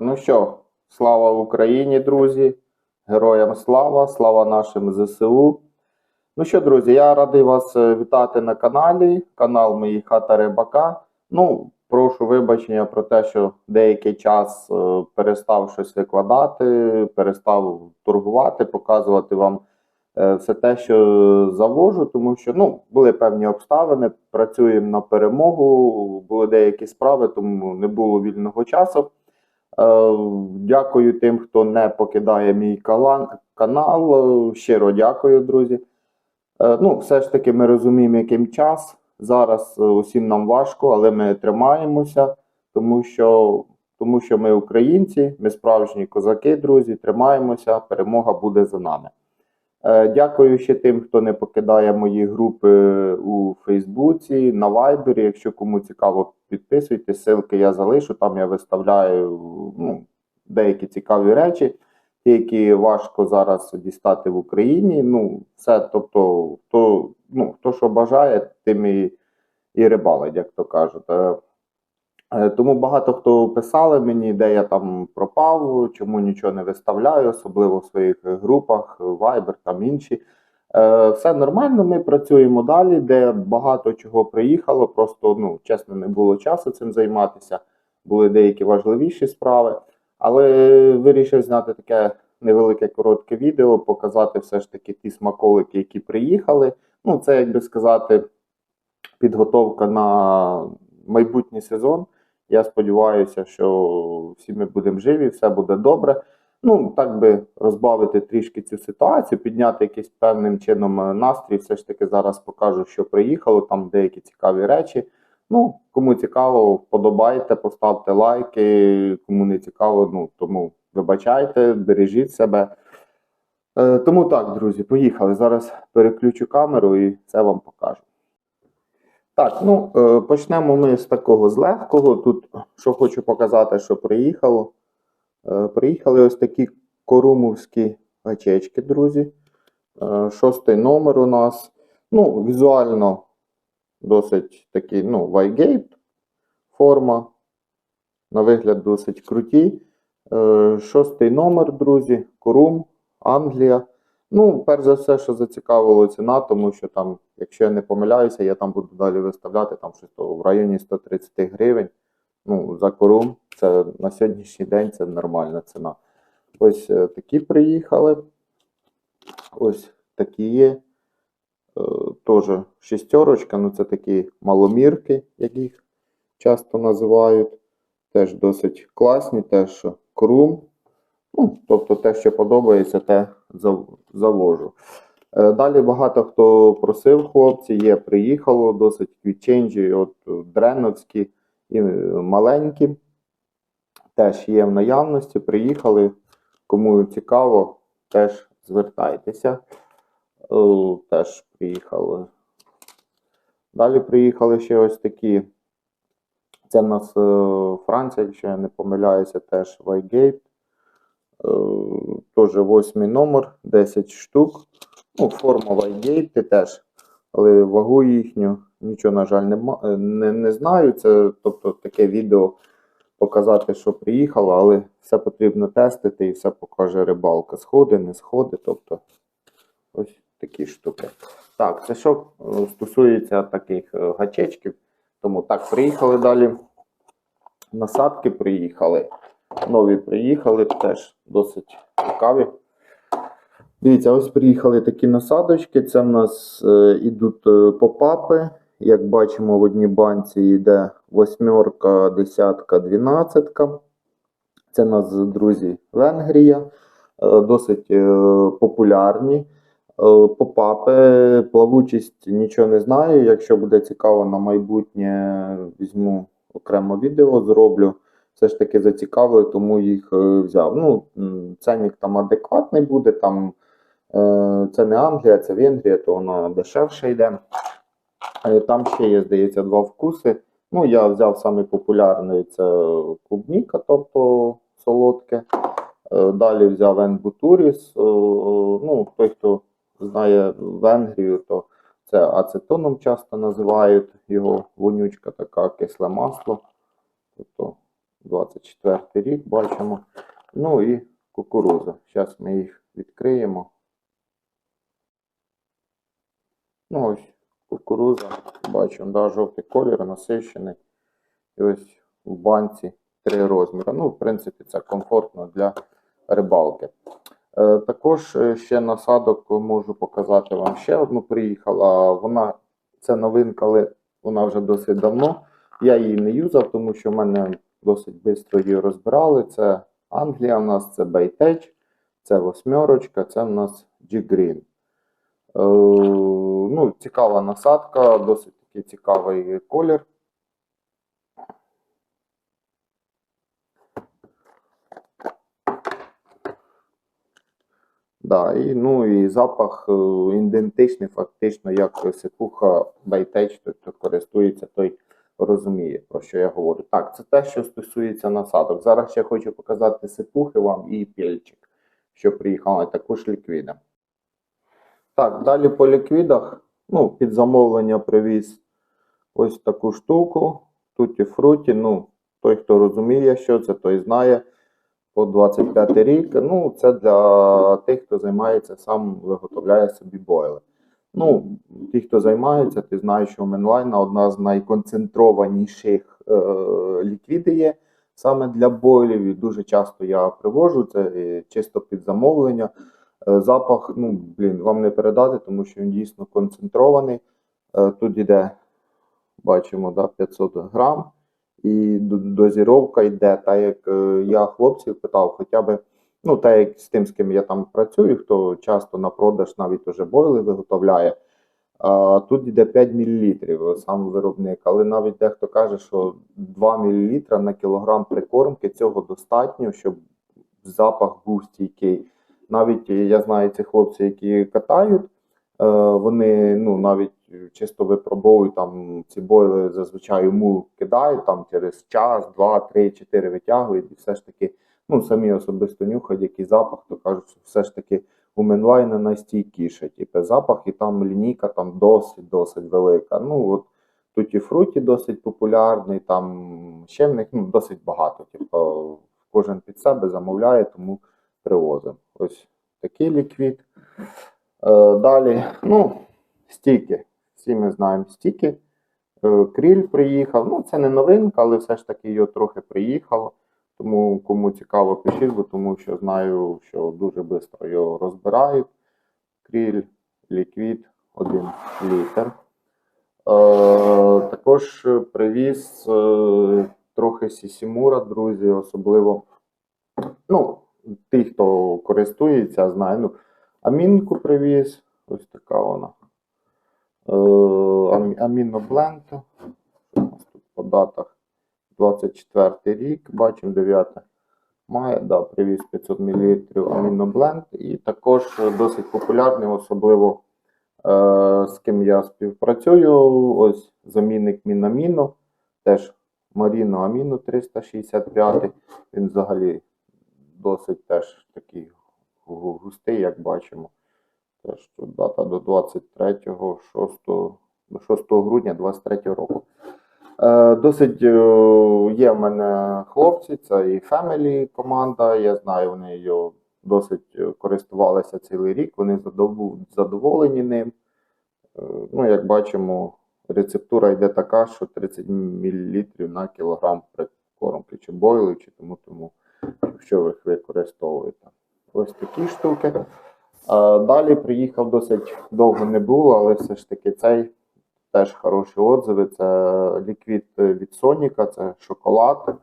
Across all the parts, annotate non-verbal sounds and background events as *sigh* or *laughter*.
Ну що, слава Україні, друзі! Героям слава, слава нашим ЗСУ. Ну що, друзі, я радий вас е, вітати на каналі, канал Мої Хата Рибака. Ну, прошу вибачення про те, що деякий час е, перестав щось викладати, перестав торгувати, показувати вам е, все те, що завожу, тому що ну, були певні обставини, працюємо на перемогу, були деякі справи, тому не було вільного часу. Е, Дякую тим, хто не покидає мій канал. Е, Щиро дякую, друзі. Е, Ну, все ж таки, ми розуміємо, яким час. Зараз усім нам важко, але ми тримаємося, тому що, тому що ми українці, ми справжні козаки, друзі, тримаємося, перемога буде за нами. Е, Дякую ще тим, хто не покидає мої групи у Фейсбуці, на Вайбері. Якщо кому цікаво, підписуйтесь, ссылки я залишу. Там я виставляю ну, деякі цікаві речі, ті, які важко зараз дістати в Україні. Ну, все, тобто, хто, ну, хто що бажає, тим і, і рибалить, як то кажуть. Е, Тому багато хто писали мені, де я там пропав, чому нічого не виставляю, особливо в своїх групах, Viber там інші. Е, Все нормально, ми працюємо далі, де багато чого приїхало. Просто ну чесно, не було часу цим займатися. Були деякі важливіші справи. Але вирішив зняти таке невелике коротке відео, показати все ж таки ті смаколики, які приїхали. Ну, це, як би сказати, підготовка на майбутній сезон. Я сподіваюся, що всі ми будемо живі, все буде добре. Ну, так би розбавити трішки цю ситуацію, підняти якийсь певним чином е, настрій. Все ж таки зараз покажу, що приїхало, там деякі цікаві речі. Ну, кому цікаво, вподобайте, поставте лайки. Кому не цікаво, ну тому вибачайте, бережіть себе. Е, тому так, друзі, поїхали. Зараз переключу камеру і це вам покажу. Так, ну е, почнемо ми з такого з легкого. Тут що хочу показати, що приїхало. Е, Приїхали ось такі корумовські гачечки, друзі. Е, Шостий номер у нас. Ну, візуально досить такий, ну, Вайгейт форма. На вигляд досить круті. Шостий номер, друзі. Корум, Англія. Ну, перш за все, що зацікавило ціна, тому що там, якщо я не помиляюся, я там буду далі виставляти там щось в районі 130 гривень. Ну, за корум. Це на сьогоднішній день це нормальна ціна. Ось е, такі приїхали. Ось такі є. Е, Теж шістерочка, ну це такі маломірки, як їх часто називають. Теж досить класні, теж крум. Ну, тобто те, що подобається, те завожу. Е, Далі багато хто просив хлопці, є, приїхало, досить квітченджі, от дреновські і е, маленькі. Теж є в наявності, приїхали. Кому цікаво, теж звертайтеся. Е, Теж приїхали. Далі приїхали ще ось такі. Це в нас Франція, якщо я не помиляюся, теж Вайгейт. Е, Теж восьмий номер, 10 штук. Ну, форма Вайгейти теж. Але вагу їхню нічого, на жаль, нема, е, не, не знаю. Це тобто таке відео показати, що приїхало, але все потрібно тестити і все покаже рибалка. Сходи, не сходи. Тобто ось такі штуки. Так, це що е, стосується таких гачечків. Тому так, приїхали далі. Насадки приїхали. Нові приїхали, теж досить цікаві. Дивіться, ось приїхали такі насадочки. Це в нас е, ідуть е, попапи. Як бачимо, в одній банці йде восьмерка, десятка, дванадцятка. Це у нас, друзі, Венгрія. Е, досить е, популярні. Е, Попапи, плавучість нічого не знаю. Якщо буде цікаво на майбутнє, візьму окремо відео, зроблю. Все ж таки зацікавили, тому їх е, взяв. Ну, ценник там адекватний буде. Там, е, це не Англія, це Венгрія, то воно дешевше йде. Е, Там ще є, здається, два вкуси. Ну, я взяв самий популярний це клубніка, тобто солодке. Далі взяв енбутуріс. Ну, той, хто знає Венгрію, то це ацетоном часто називають його вонючка, така кисле масло. Тобто 24 рік бачимо. Ну і кукуруза. Зараз ми їх відкриємо. Ну ось кукуруза, бачимо, да, жовтий колір, насищений. І ось в банці три розміри. Ну, в принципі, це комфортно для рибалки. Е, також е, ще насадок можу показати вам ще одну приїхала. Вона це новинка, але вона вже досить давно. Я її не юзав, тому що в мене досить швидко її розбирали. Це Англія у нас, це Бейтеч, це восьмерочка, це в нас G-Green. Е, ну, цікава насадка, досить такий цікавий колір. Да, і, ну, і запах е, ідентичний, фактично, як сипуха Байтеч, той, хто користується, той розуміє, про що я говорю. Так, це те, що стосується насадок. Зараз ще хочу показати сипухи вам і пільчик, що приїхали, також ліквіда. Так, далі по ліквідах. Ну, під замовлення привіз ось таку штуку. Туті фруті. Ну, той, хто розуміє, що це, той знає. По 25 рік. Ну, це для тих, хто займається, сам виготовляє собі бойли. Ну, ті, хто займається, ти знаєш, що Менлайна одна з найконцентрованіших е, ліквіди є саме для бойлів. І дуже часто я привожу це е, чисто під замовлення. Е, Запах, ну, блін, вам не передати, тому що він дійсно концентрований. Е, Тут іде, бачимо, да, 500 грам. І дозіровка йде, так як е, я хлопців питав, хоча б, ну, так як з тим, з ким я там працюю, хто часто на продаж навіть уже бойли виготовляє. А, тут йде 5 мл сам виробник, але навіть дехто каже, що 2 мл на кілограм прикормки цього достатньо, щоб запах був стійкий. Навіть е, я знаю цих хлопців, які катають, е, вони ну, навіть чисто випробовують там ці бойли зазвичай мул кидають там через час, два, три, чотири витягують, і все ж таки, ну самі особисто нюхають, який запах, то кажуть, що все ж таки у Менлайна найстійкіше, типу, запах, і там лінійка там досить досить велика. Ну от тут і фруті досить популярний, там ще в них ну, досить багато. Типу, кожен під себе замовляє, тому привозимо. Ось такий ліквід. Е, далі, ну, стіки. Всі ми знаємо стіки. Е, Кріль приїхав. Ну, це не новинка, але все ж таки його трохи приїхало. Тому кому цікаво, пишіть, бо тому що знаю, що дуже швидко його розбирають. Кріль, ліквід, 1 літр. Е, також е, привіз е, трохи сісімура, друзі, особливо. Ну, ті, хто користується, знає. Ну, амінку привіз. Ось така вона. Е, Амінобленд. Що у нас тут по датах? 24 рік, бачимо 9 мая, да, привіз 500 мл амінобленд. І також досить популярний, особливо е, з ким я співпрацюю. Ось замінник Мінаміно, теж Маріно Аміно 365. Він взагалі досить теж такий густий, як бачимо. Теж тут дата до 23 6, 6 грудня 23 року. Е, досить е, є в мене хлопці, це і Family команда. Я знаю, вони його досить е, користувалися цілий рік. Вони задоволені ним. Ну, як бачимо, рецептура йде така, що 30 мл на кілограм прикормки, чи бойли, чи тому, тому, що ви їх використовуєте. Ось такі штуки. Далі приїхав досить довго не було, але все ж таки цей теж хороші отзиви. Це ліквід е, від Соніка, це шоколад.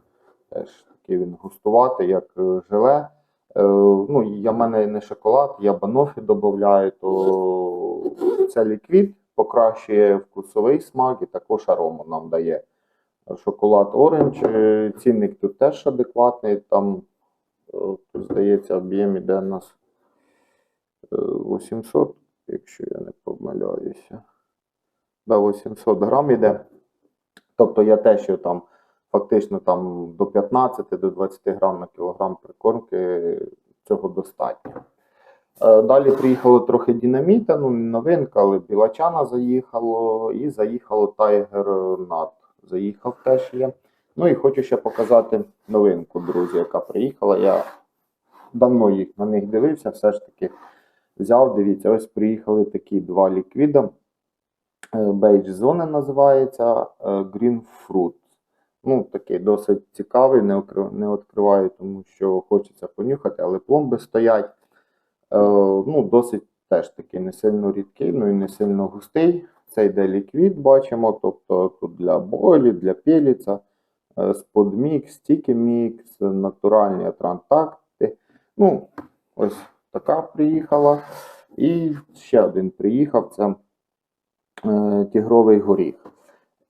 Теж такий він густуватий, як е, желе. Е, Ну, я в мене не шоколад, я банофі додаю, то це ліквід покращує вкусовий смак і також арому нам дає. Шоколад оранж. Цінник тут теж адекватний. Там, здається, об'єм іде у нас е, 800, якщо я не помиляюся. Да, 800 грам іде. Тобто я те, що там фактично там до 15 до 20 грам на кілограм прикормки цього достатньо. Е, Далі приїхало трохи динаміта, ну не новинка, але білачана заїхало, і заїхало Tiger Nut. Заїхав теж є. Ну і хочу ще показати новинку, друзі, яка приїхала. Я давно їх на них дивився, все ж таки взяв. Дивіться, ось приїхали такі два ліквіда. Е, Beige Zone називається е, Green Fruit. Ну, такий досить цікавий, не, не відкриваю, тому що хочеться понюхати, але пломби стоять. Е, ну, досить теж такий не сильно рідкий, ну і не сильно густий. Це йде ліквід, бачимо. Тобто тут для бойлі, для пеліця, сподмікс, стікімікс, натуральні атрантакти. Ну, ось така приїхала. І ще один приїхав. Це тігровий горіх.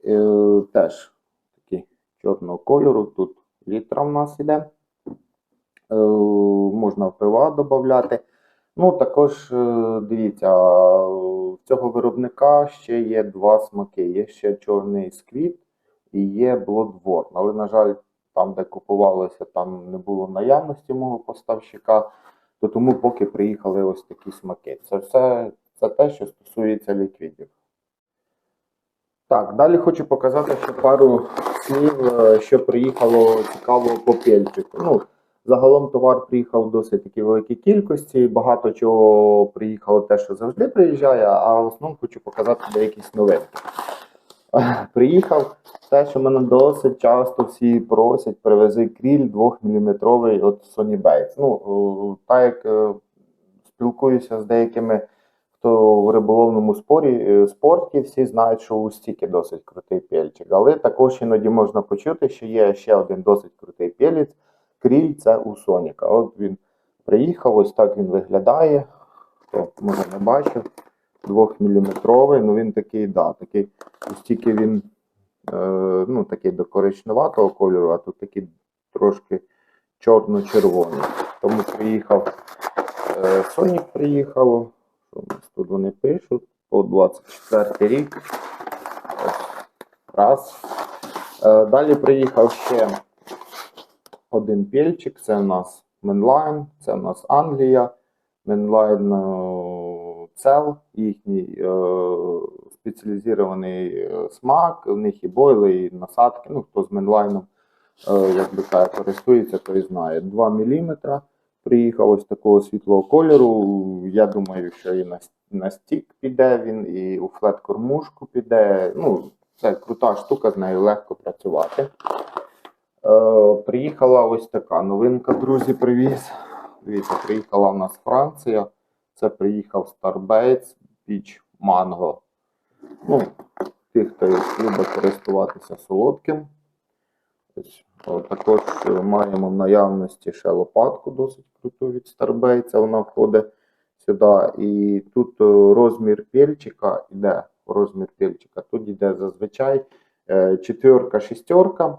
Е, теж такий чорного кольору. Тут літра в нас іде. Е, можна в пива додати. Ну, також е, дивіться, в цього виробника ще є два смаки. Є ще чорний сквіт і є Bloodborne. Але, на жаль, там, де купувалося, там не було наявності мого поставщика, то тому поки приїхали ось такі смаки. Це все це те, що стосується ліквідів. Так, далі хочу показати ще пару слів, е, що приїхало цікавого по пельчику. Ну, загалом товар приїхав в досить такі великій кількості. Багато чого приїхало те, що завжди приїжджає, а в основному хочу показати деякісь новинки. Е, Приїхав те, що мене досить часто всі просять, привези кріль 2-мм от Sony Bates. Ну, е, так як спілкуюся з деякими хто в риболовному спорі, е, спорті всі знають, що у стіки досить крутий пельчик. Але також іноді можна почути, що є ще один досить крутий пелець. Кріль це у Соніка. От він приїхав, ось так він виглядає. Хто може не бачив. 2-мм, ну він такий, да, такий, стіки він е, ну, такий до коричневатого кольору, а тут такий трошки чорно-червоний. Тому приїхав е, Сонік приїхав. Що у нас тут вони пишуть? По 24 рік. Ось. Раз. Е, Далі приїхав ще один пільчик. Це у нас Менлайн, це у нас Англія. Менлайн Цел, їхній е, спеціалізований е, смак. У них і бойли, і насадки. Ну, хто з Менлайном е, як би так, користується, той знає. 2 мм. Приїхав ось такого світлого кольору. Я думаю, що і на, на стік піде він, і у флет-кормушку піде. Ну, це крута штука, з нею легко працювати. Е, приїхала ось така новинка, друзі, привіз. Дивіться, приїхала в нас Франція. Це приїхав Starbaits Peach Mango. Ну, тих, хто любить користуватися солодким. Ось, о, також е, маємо в наявності ще лопатку досить круту від Старбейця. Вона входить сюди. І тут е, розмір пельчика йде. Розмір пельчика. Тут йде зазвичай е, четверка, шістерка.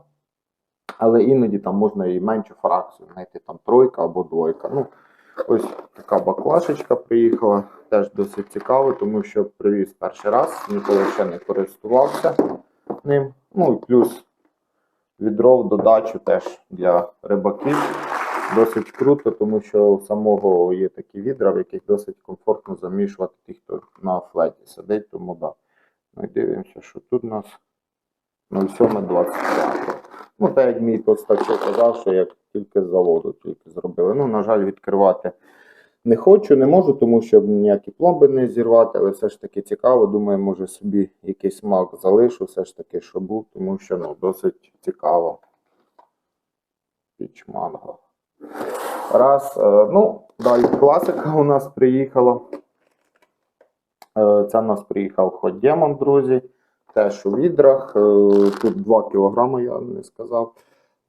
Але іноді там можна і меншу фракцію знайти там тройка або двойка. Ну, ось така баклашечка приїхала. Теж досить цікаво, тому що привіз перший раз, ніколи ще не користувався ним. Ну і плюс відро в додачу теж для рибаків. Досить круто, тому що у самого є такі відра, в яких досить комфортно замішувати тих, хто на флеті сидить, тому да. Ну дивимося, що тут у нас 07.25. Ну, так як мій поставщик казав, що як тільки з заводу тільки зробили. Ну, на жаль, відкривати не хочу, не можу, тому що ніякі пломби не зірвати, але все ж таки цікаво. Думаю, може собі якийсь смак залишу, все ж таки, що був, тому що ну, досить цікаво. Піч манго. Раз. е, ну, далі класика у нас приїхала. Е, Це у нас приїхав Demon, друзі. Теж у відрах. Е, Тут 2 кг, я не сказав.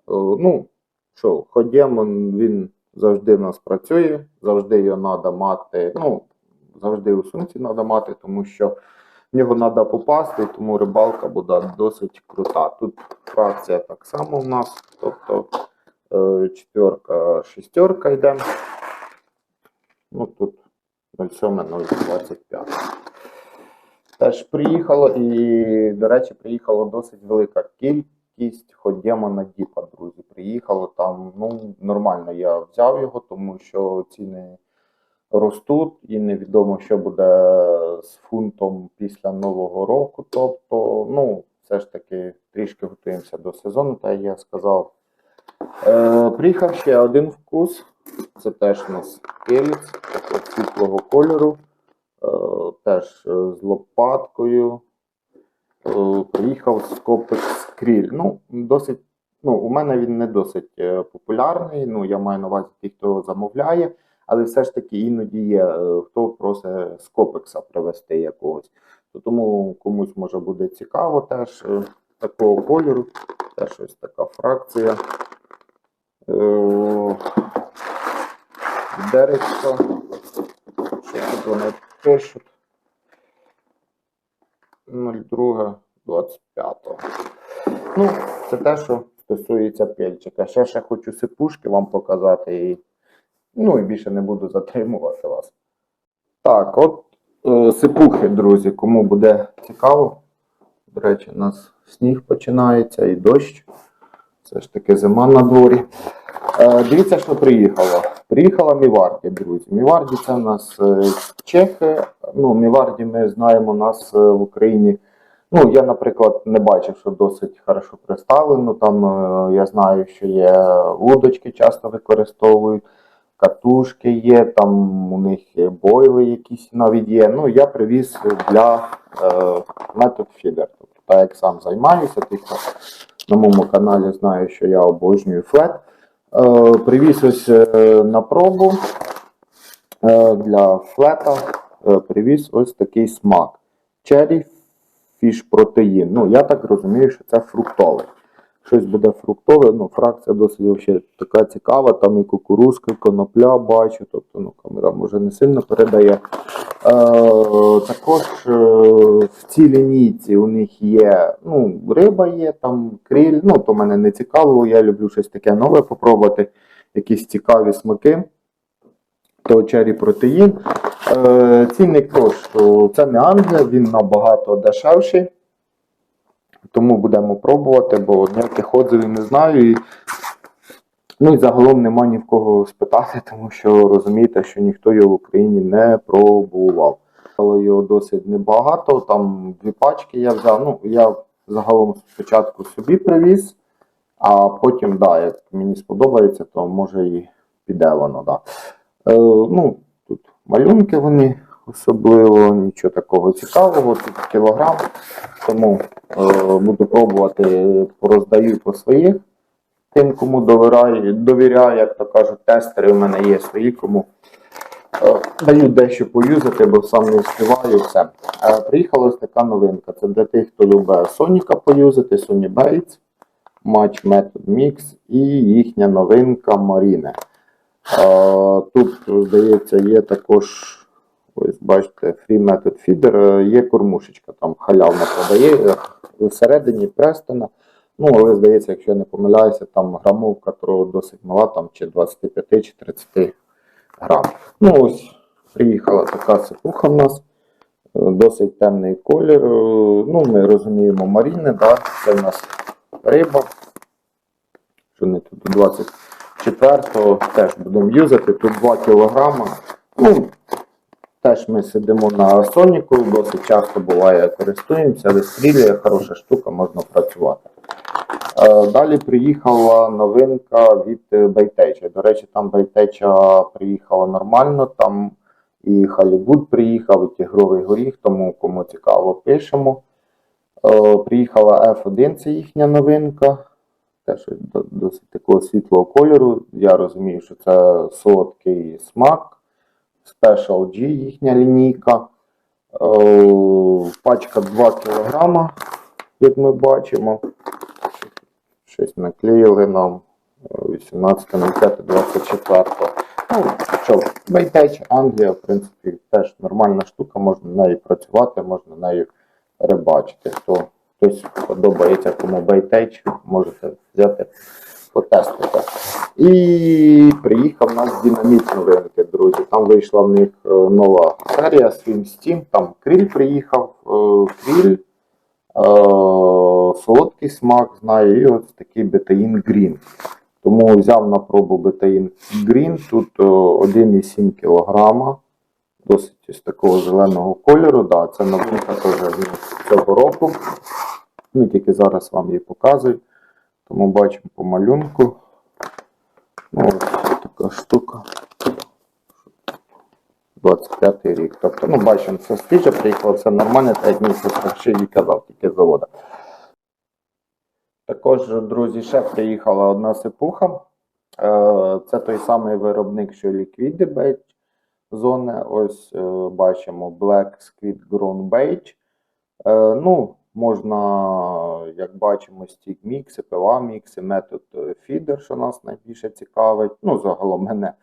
Ну, що, Demon, він завжди в нас працює, завжди його треба мати. Ну, завжди у сумці треба мати, тому що в нього треба попасти, тому рибалка буде досить крута. Тут фракція так само в нас. Тобто е, четверка, шістерка йде. Ну тут 07.025. Теж приїхало і, до речі, приїхала досить велика кількість ходєма на Діпа, друзі. Приїхало там, ну, нормально я взяв його, тому що ціни ростуть і невідомо, що буде з фунтом після Нового року. Тобто, ну, все ж таки трішки готуємося до сезону, як я сказав. Е, приїхав ще один вкус. Це теж у нас келіц світлого кольору. Е, теж е, з лопаткою. Е, приїхав з Copex Krill. Ну, досить, ну, у мене він не досить е, популярний. Ну, я маю на увазі тих, хто замовляє, але все ж таки іноді є, е, хто просить з Copex привезти якогось. То тому комусь може буде цікаво теж такого кольору. Теж ось така фракція. Деречко. Що тут вони пишуть? 02 25. Ну, це те, що стосується пельчика. Ще ще хочу сипушки вам показати. І, ну і більше не буду затримувати вас. Так, от е, сипухи, друзі, кому буде цікаво. До речі, у нас сніг починається і дощ. Все ж таки зима на дворі. Е, дивіться, що приїхало. Приїхала Міварді, друзі. Міварді це у нас е, чехи. Ну, Міварді ми знаємо нас е, в Україні. Ну, я, наприклад, не бачив, що досить хорошо представлено. Там я знаю, що є вудочки часто використовують, катушки є, там у них є бойли якісь навіть є. Ну, я привіз для метод фідер. Тобто, так як сам займаюся, ті, на моєму каналі знає, що я обожнюю флет. Е, привіз ось е, на пробу е, для флета. Привіз ось такий смак. Cherry Fish Protein. Ну, я так розумію, що це фруктове. Щось буде фруктове, ну, фракція досить вообще така цікава, там і кукурузка, і конопля бачу, тобто ну, камера може не сильно передає. Е, також е, в цій лінійці у них є ну, риба є, там кріль, ну то мене не цікаво, я люблю щось таке нове попробувати, якісь цікаві смаки. То Cherry протеїн. Е, цінник тож, це не Англія, він набагато дешевший. Тому будемо пробувати, бо ніяких отзивів не знаю. І, ну і загалом нема ні в кого спитати, *laughs* тому що розумієте, що ніхто його в Україні не пробував. Але його досить небагато, там дві пачки я взяв. Ну, я загалом спочатку собі привіз, а потім, да, як мені сподобається, то може і піде воно. Да. Е, ну, тут малюнки вони особливо, нічого такого цікавого, тут кілограм. Тому е, буду пробувати, пороздаю по своїх. Тим, кому довіряю, довіряю, як то кажуть, тестери у мене є свої, кому е, даю дещо поюзати, бо сам не встигаю все. Е, приїхала ось така новинка. Це для тих, хто любить Соніка поюзати, Sony Bates, Match Method Mix і їхня новинка Marine. Е, Тут, здається, є також, ось бачите, Free Method Feeder, е, є кормушечка, там халявна продає, е, всередині Престона. Ну, але здається, якщо я не помиляюся, там грамовка то досить мала, там чи 25 чи 30 грам. Ну, ось приїхала така сипуха в нас. е, Досить темний колір. Ну, ми розуміємо маріни, да? це в нас риба. Що не тут 24-го теж будемо юзати. Тут 2 кг. Ну, теж ми сидимо на соніку, досить часто буває, користуємося, вистрілює, хороша штука, можна працювати. Е, Далі приїхала новинка від Байтеча. До речі, там Байтеча приїхала нормально, там і Халібуд приїхав, і Тігровий горіх, тому кому цікаво, пишемо. Е, Приїхала F1, це їхня новинка. Теж досить такого світлого кольору. Я розумію, що це солодкий смак. Special G їхня лінійка. Е, Пачка 2 кг, як ми бачимо. Щось наклеїли нам 18.05.24. Ну, що, Байтеч, Англія, в принципі, теж нормальна штука, можна нею працювати, можна нею рибачити. Хто хтось подобається кому Байтеч, можете взяти, потестити. І приїхав у нас динаміт новинки, друзі. Там вийшла в них е, нова серія Swim Steam, там кріль приїхав, е, кріль. Е, солодкий смак знаю, і ось такий бетаїн Green. Тому взяв на пробу бетаїн Green, тут е, 1,7 кг, досить ось такого зеленого кольору. Да, це новинка теж цього року. Ну, тільки зараз вам її показую. Тому бачимо по малюнку. Ось така штука. 25 рік. Тобто, ну, бачимо, це свіже приїхало, все нормально, так як місяць ще їй казав, тільки завода. Також, друзі, ще приїхала одна сипуха. Е, Це той самий виробник, що Liquid Beige зони. Ось е, бачимо Black Squid Grown Beige. Е, Ну, можна, як бачимо, стік мікси, пива мікси, метод е, фідер, що нас найбільше цікавить. Ну, загалом мене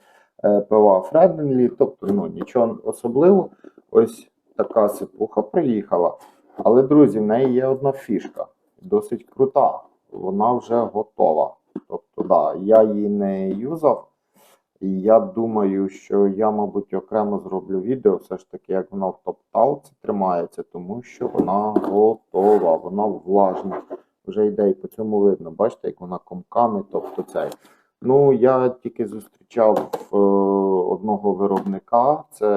е, пива Фреденлі, тобто ну, нічого особливого. Ось така сипуха приїхала. Але, друзі, в неї є одна фішка, досить крута. Вона вже готова. Тобто, да, я її не юзав. І я думаю, що я, мабуть, окремо зроблю відео, все ж таки, як вона в топталці тримається, тому що вона готова, вона влажна. Вже йде і по цьому видно. Бачите, як вона комками, тобто цей. Ну, я тільки зустрічав е, одного виробника. Це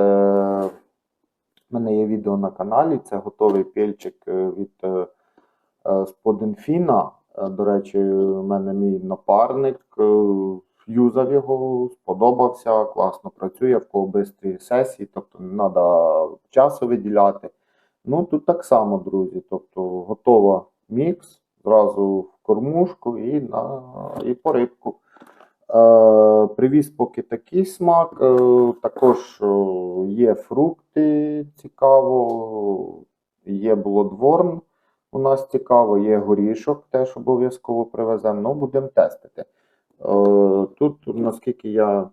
в мене є відео на каналі. Це готовий пільчик е, від е, е, Споденфіна. Е, До речі, у мене мій напарник е, юзав його, сподобався, класно працює, в кого бистрі сесії, тобто не треба часу виділяти. Ну тут так само, друзі. Тобто готова мікс, зразу в кормушку і, на, і по рибку. Е, привіз поки такий смак. Е, також е, є фрукти цікаво, є блодворн. У нас цікаво, є горішок, теж обов'язково привеземо. Ну, будемо тестити. Е, Тут, наскільки я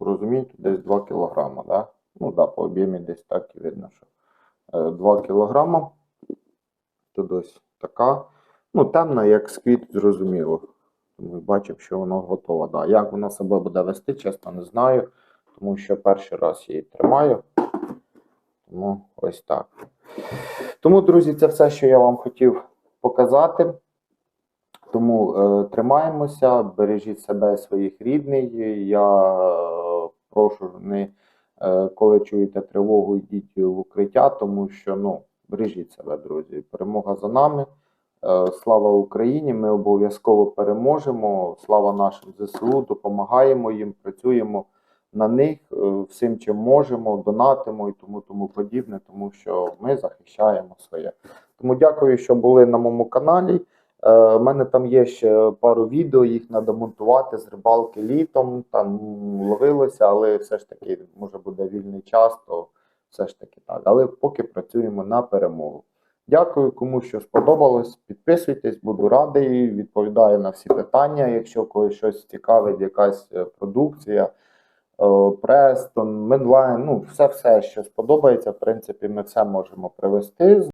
розумію, тут десь 2 кг, да? Ну да, по об'ємі десь так і видно, що е, 2 кг. Тут ось така. Ну, темна, як сквіт, зрозуміло. Тому бачимо, що воно готово. Да. Як воно себе буде вести, чесно не знаю, тому що перший раз її тримаю. Тому ось так. Тому, друзі, це все, що я вам хотів показати. Тому е, тримаємося, бережіть себе і своїх рідних. Я е, прошу, не, е, коли чуєте тривогу, йдіть в укриття, тому що ну, бережіть себе, друзі. Перемога за нами. Е, Слава Україні! Ми обов'язково переможемо. Слава нашим ЗСУ, допомагаємо їм, працюємо на них е, всім, чим можемо, донатимо і тому тому подібне, тому що ми захищаємо своє. Тому дякую, що були на моєму каналі. Е, У мене там є ще пару відео, їх треба монтувати з рибалки літом. Там ловилося, але все ж таки, може буде вільний час, то все ж таки так. Але поки працюємо на перемогу. Дякую, кому що сподобалось. Підписуйтесь, буду радий. Відповідаю на всі питання. Якщо когось щось цікавить, якась е, продукція, е, Престон, Медлайн, ну все, все, що сподобається. В принципі, ми все можемо привезти.